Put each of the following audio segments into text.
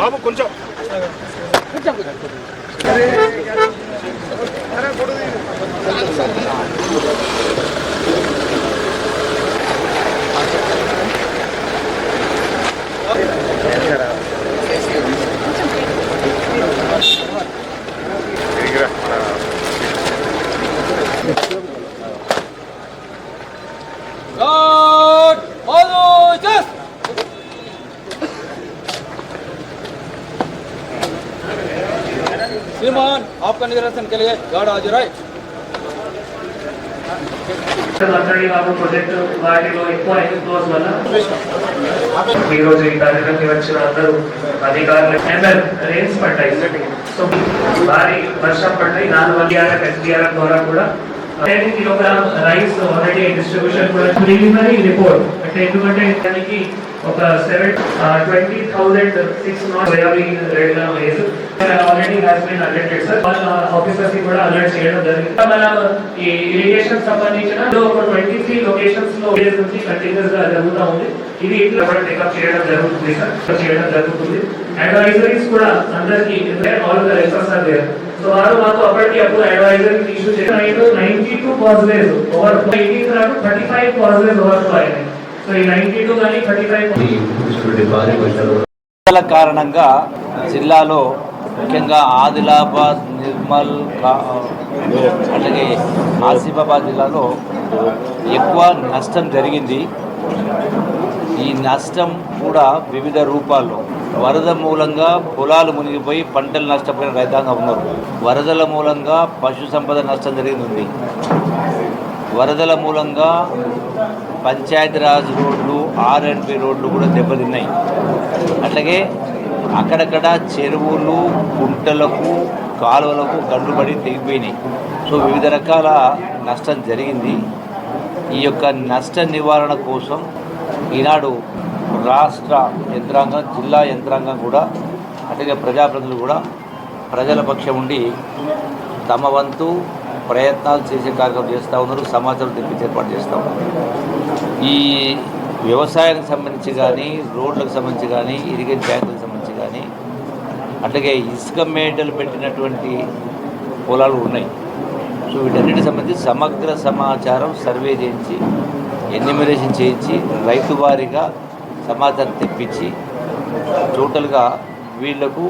బాబు కొంచెం God, श्रीमान आपका निदर्शन के लिए गार्ड हाजिर है మాట్లాడి బాబు ప్రాజెక్ట్ వాటిలో ఎక్కువ ఇన్ఫ్లోస్ వల్ల ఈ రోజు ఈ కార్యక్రమానికి వచ్చిన అందరూ అధికారులు ఎంఎల్ రేన్స్ పడ్డాయి సో భారీ వర్షం పడ్డాయి నాలుగు ఎస్డిఆర్ఎఫ్ ఎస్డిఆర్ఎఫ్ ద్వారా కూడా ten kilogram rice already distribution కూడా ప్రిలిమినరీ రిపోర్ట్ అంటే ఎందుకంటే దానికి ఒక seven twenty thousand six not soybean రెడీగా వేసు already has been alerted sir వాళ్ళ ఆఫీసర్స్ కూడా అలర్ట్ చేయడం జరిగింది. మన ఈ ఇరిగేషన్ సంబంధించిన ఒక ట్వంటీ త్రీ లొకేషన్స్లో నుంచి కంటిన్యూస్గా జరుగుతూ ఉంది. ఇది ఇట్లా కూడా టేకప్ చేయడం జరుగుతుంది సార్ చేయడం జరుగుతుంది. అడ్వైజరీస్ కూడా అందరికి all the lessons are there so వారు మాకు అప్పటికి అప్పుడు అడ్వైజరీ ఇష్యూ చేసిన ninety two positive over eighteen రాకు thirty five positive overflow అయినాయి సో ఈ నైన్టీ టూ కానీ థర్టీ ఫైవ్ కారణంగా జిల్లాలో ముఖ్యంగా ఆదిలాబాద్ నిర్మల్ అలాగే ఆసిఫాబాద్ జిల్లాలో ఎక్కువ నష్టం జరిగింది. ఈ నష్టం కూడా వివిధ రూపాల్లో. వరద మూలంగా పొలాలు మునిగిపోయి పంటలు నష్టపోయిన రైతాంగం ఉన్నారు. వరదల మూలంగా పశు సంపద నష్టం జరిగింది. వరదల మూలంగా పంచాయతీరాజ్ రోడ్లు ఆర్ అండ్ బి రోడ్లు కూడా దెబ్బతిన్నాయి. అట్లాగే అక్కడక్కడ చెరువులు కుంటలకు కాలువలకు గండుబడి తెగిపోయినాయి. సో వివిధ రకాల నష్టం జరిగింది. ఈ యొక్క నష్ట నివారణ కోసం ఈనాడు రాష్ట్ర యంత్రాంగం జిల్లా యంత్రాంగం కూడా అట్లాగే ప్రజాప్రతినిధులు కూడా ప్రజల పక్షం ఉండి తమ వంతు ప్రయత్నాలు చేసే కార్యక్రమం చేస్తూ ఉన్నారు సమాచారం తెప్పించి ఏర్పాటు చేస్తూ ఉన్నారు. ఈ వ్యవసాయానికి సంబంధించి కానీ రోడ్లకు సంబంధించి కానీ ఇరిగేషన్ బ్యాంకులకు సంబంధించి కానీ అట్లాగే ఇసుక మేటలు పెట్టినటువంటి పొలాలు ఉన్నాయి. సో వీటన్నిటికి సంబంధించి సమగ్ర సమాచారం సర్వే చేయించి ఎన్యూమరేషన్ చేయించి రైతు వారిగా సమాచారం తెప్పించి టోటల్గా వీళ్ళకు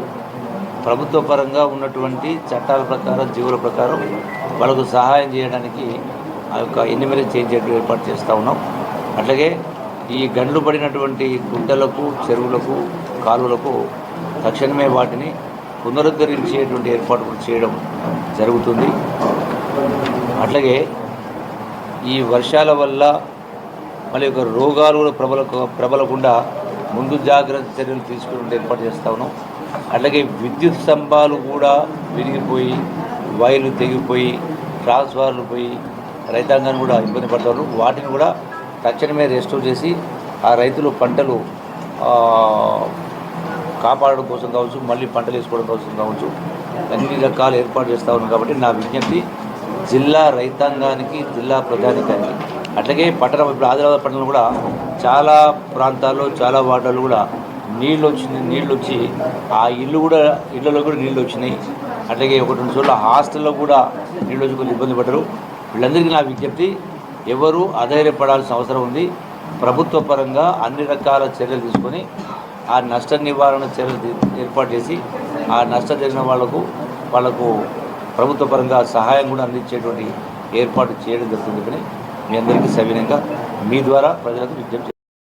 ప్రభుత్వ పరంగా ఉన్నటువంటి చట్టాల ప్రకారం జీవుల ప్రకారం వాళ్ళకు సహాయం చేయడానికి ఆ యొక్క ఎన్నిమరేషన్ చేయించేట్టు ఏర్పాటు చేస్తూ ఉన్నాం. అట్లాగే ఈ గండ్లు పడినటువంటి గుంటలకు చెరువులకు కాలువలకు తక్షణమే వాటిని పునరుద్ధరించేటువంటి ఏర్పాటు చేయడం జరుగుతుంది. అట్లాగే ఈ వర్షాల వల్ల మళ్ళీ యొక్క రోగాలు కూడా ప్రబలకు ప్రబలకుండా ముందు జాగ్రత్త చర్యలు తీసుకుని ఏర్పాటు చేస్తా ఉన్నాం. అలాగే విద్యుత్ స్తంభాలు కూడా విరిగిపోయి వైర్లు తెగిపోయి ట్రాన్స్ఫార్లు పోయి రైతాంగాన్ని కూడా ఇబ్బంది పడతారు వాటిని కూడా తక్షణమే రెస్టోర్ చేసి ఆ రైతులు పంటలు కాపాడడం కోసం కావచ్చు మళ్ళీ పంటలు వేసుకోవడం కోసం కావచ్చు అన్ని రకాల ఏర్పాటు చేస్తూ ఉన్నాం కాబట్టి నా విజ్ఞప్తి జిల్లా రైతాంగానికి జిల్లా ప్రజానికానికి. అట్లాగే పట్టణం ఇప్పుడు ఆదిలాబాద్ పట్టణంలో కూడా చాలా ప్రాంతాల్లో చాలా వార్డులు కూడా నీళ్ళు వచ్చింది నీళ్ళు వచ్చి ఆ ఇల్లు కూడా ఇళ్ళలో కూడా నీళ్ళు వచ్చినాయి. అట్లాగే ఒకటి రెండు చోట్ల హాస్టల్లో కూడా నీళ్ళు వచ్చి కొంచెం ఇబ్బంది పడ్డారు. వీళ్ళందరికీ నా విజ్ఞప్తి ఎవరు అధైర్యపడాల్సిన అవసరం ఉంది. ప్రభుత్వ పరంగా అన్ని రకాల చర్యలు తీసుకొని ఆ నష్ట నివారణ చర్యలు ఏర్పాటు చేసి ఆ నష్టం జరిగిన వాళ్ళకు వాళ్ళకు ప్రభుత్వ పరంగా సహాయం కూడా అందించేటువంటి ఏర్పాటు చేయడం జరుగుతుంది. కానీ మీ అందరికీ సవినంగా మీ ద్వారా ప్రజలకు విజ్ఞప్తి